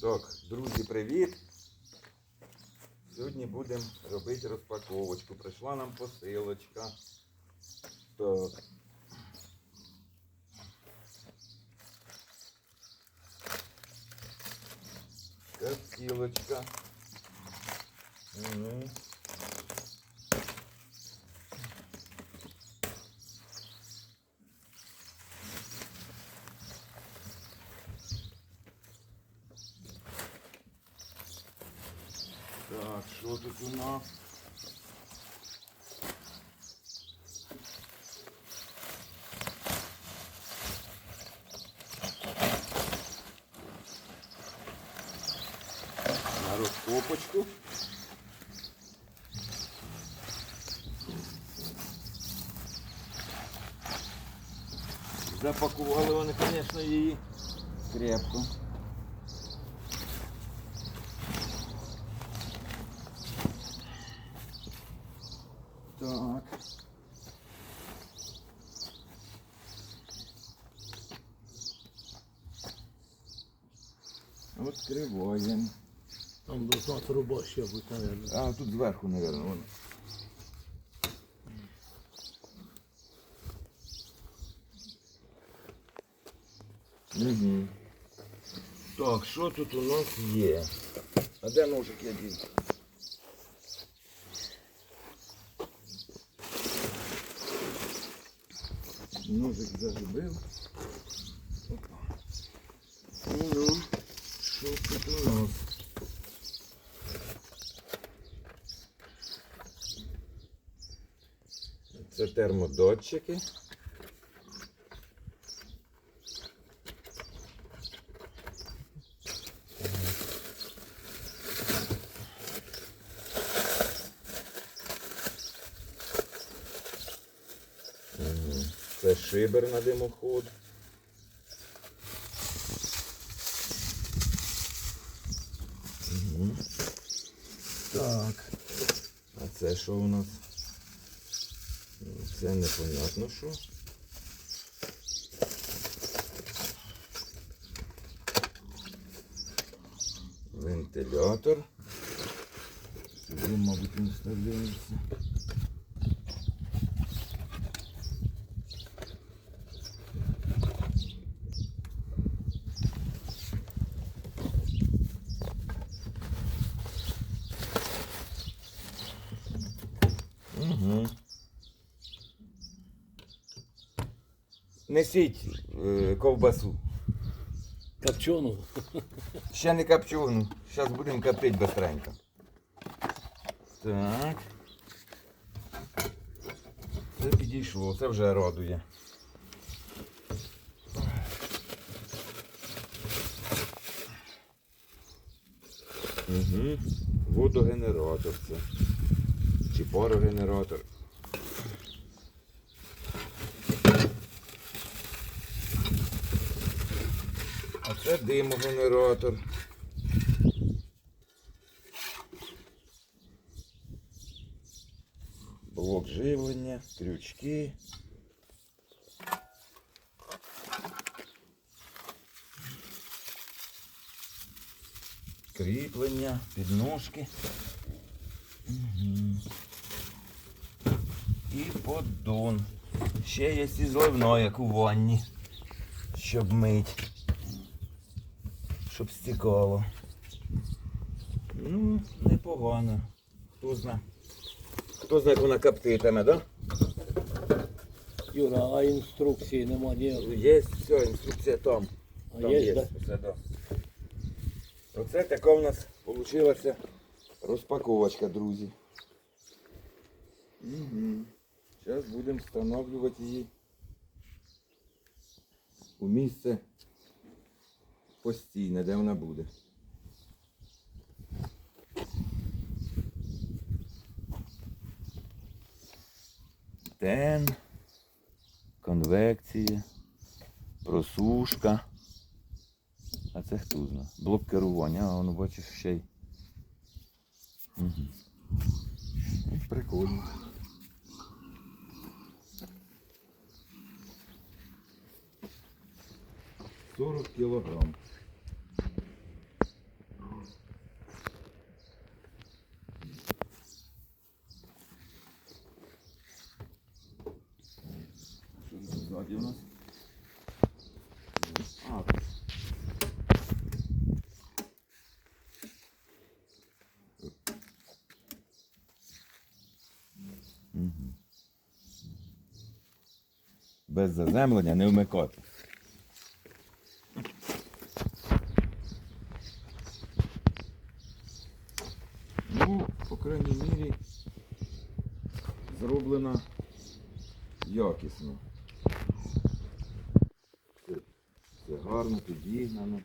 Так, друзі, привіт! Сьогодні будемо робити розпаковочку. Прийшла нам посилочка. Так. Картілочка. Угу. Так, що тут у нас? На розкопочку. Запакували вони, звісно, її крепко. Так. Открываем. Там должна труба ще бути, наверное. А, тут зверху, наверное, вон. Угу. Так, що тут у нас є? А де ножик я дів? Ножик загубив. Опа. Ну, що тут у нас? Це термодатчики. Це шибер на димоход. Мгм. Так. А це що у нас? Ну, Це непонятно що. Вентилятор. Сюди, мабуть, він вставляється. Угу. Несіть е, ковбасу. Копчену. Ще не копчену. Зараз будемо коптити быстренько. Так. Це підійшло, це вже радує. Угу. Водогенератор це. Чи парогенератор. А це димогенератор. Блок живлення, крючки. Кріплення, підножки. І поддон. Ще є і як у ванні, щоб мить. Щоб стікало. Ну, непогано. Хто знає. Хто знає, як вона коптитиме, да? Юра, а інструкції нема ніякої. Є все, інструкція там. А Там є, да? все, да. Оце така у нас вийшла розпаковочка, друзі. Угу. Зараз будемо встановлювати її у місце постійне, де вона буде. Тен, конвекція, просушка. А це хто знає? Блок керування, а воно бачиш ще й. Угу. Прикольно. Сорок кілограм. де у нас? Без заземлення не вмикати. Ну, по крайній мірі, зроблено якісно. Все, все гарно, підігнано.